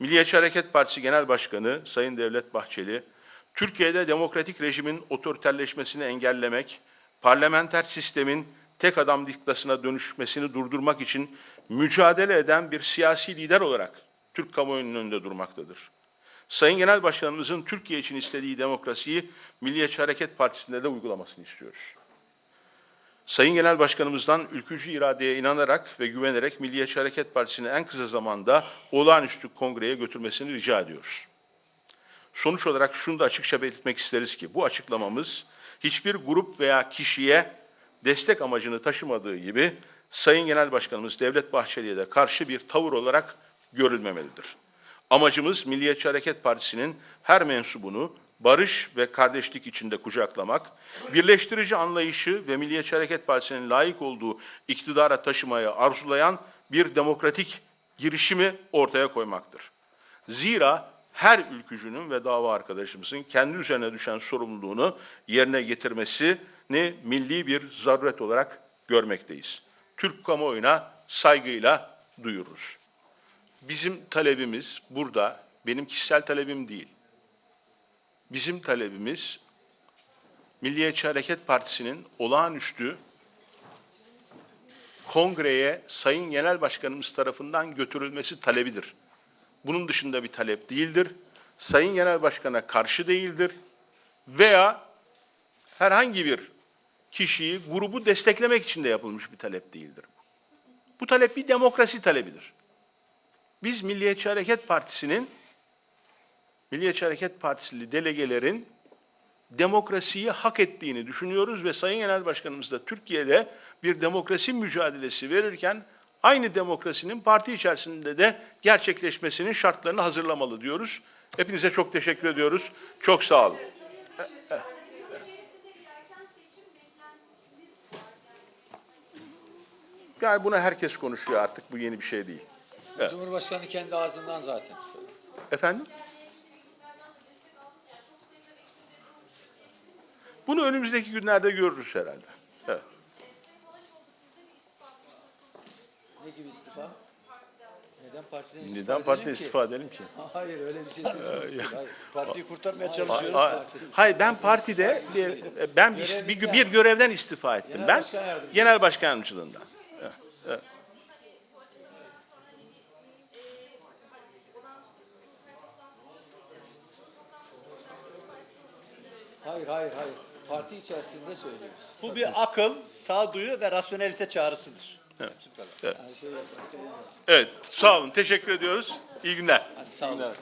Milliyetçi Hareket Partisi Genel Başkanı Sayın Devlet Bahçeli, Türkiye'de demokratik rejimin otoriterleşmesini engellemek, parlamenter sistemin tek adam diktasına dönüşmesini durdurmak için mücadele eden bir siyasi lider olarak Türk kamuoyunun önünde durmaktadır. Sayın Genel Başkanımızın Türkiye için istediği demokrasiyi Milliyetçi Hareket Partisi'nde de uygulamasını istiyoruz. Sayın Genel Başkanımızdan ülkücü iradeye inanarak ve güvenerek Milliyetçi Hareket Partisi'ni en kısa zamanda olağanüstü kongreye götürmesini rica ediyoruz. Sonuç olarak şunu da açıkça belirtmek isteriz ki bu açıklamamız hiçbir grup veya kişiye destek amacını taşımadığı gibi Sayın Genel Başkanımız Devlet Bahçeli'ye de karşı bir tavır olarak görülmemelidir. Amacımız Milliyetçi Hareket Partisi'nin her mensubunu barış ve kardeşlik içinde kucaklamak, birleştirici anlayışı ve Milliyetçi Hareket Partisi'nin layık olduğu iktidara taşımaya arzulayan bir demokratik girişimi ortaya koymaktır. Zira her ülkücünün ve dava arkadaşımızın kendi üzerine düşen sorumluluğunu yerine getirmesini milli bir zaruret olarak görmekteyiz. Türk kamuoyuna saygıyla duyururuz. Bizim talebimiz burada, benim kişisel talebim değil. Bizim talebimiz Milliyetçi Hareket Partisi'nin olağanüstü kongreye Sayın Genel Başkanımız tarafından götürülmesi talebidir. Bunun dışında bir talep değildir. Sayın Genel Başkan'a karşı değildir. Veya herhangi bir kişiyi, grubu desteklemek için de yapılmış bir talep değildir. Bu talep bir demokrasi talebidir. Biz Milliyetçi Hareket Partisi'nin, Milliyetçi Hareket Partili delegelerin demokrasiyi hak ettiğini düşünüyoruz ve Sayın Genel Başkanımız da Türkiye'de bir demokrasi mücadelesi verirken aynı demokrasinin parti içerisinde de gerçekleşmesinin şartlarını hazırlamalı diyoruz. Hepinize çok teşekkür ediyoruz. Çok sağ olun. Yani bunu herkes konuşuyor artık. Bu yeni bir şey değil. Evet. Cumhurbaşkanı kendi ağzından zaten söyledi. Efendim? Bunu önümüzdeki günlerde görürüz herhalde. Evet. Ne gibi istifa? Neden partiden istifa Neden partiden ki? istifa edelim ki? Hayır öyle bir şey söylemiyoruz. Hayır. Partiyi kurtarmaya çalışıyoruz. Hayır, hayır ben partide bir, ben bir, bir, bir görevden istifa ettim. Genel Ben başkan yardımcısı. genel başkan yardımcılığından. hayır, hayır, hayır. Parti içerisinde söylüyoruz. Bu bir akıl, sağduyu ve rasyonelite çağrısıdır. Yani şey, başka yani. Evet, sağ olun. Teşekkür ediyoruz. İyi günler. Hadi sağ olun.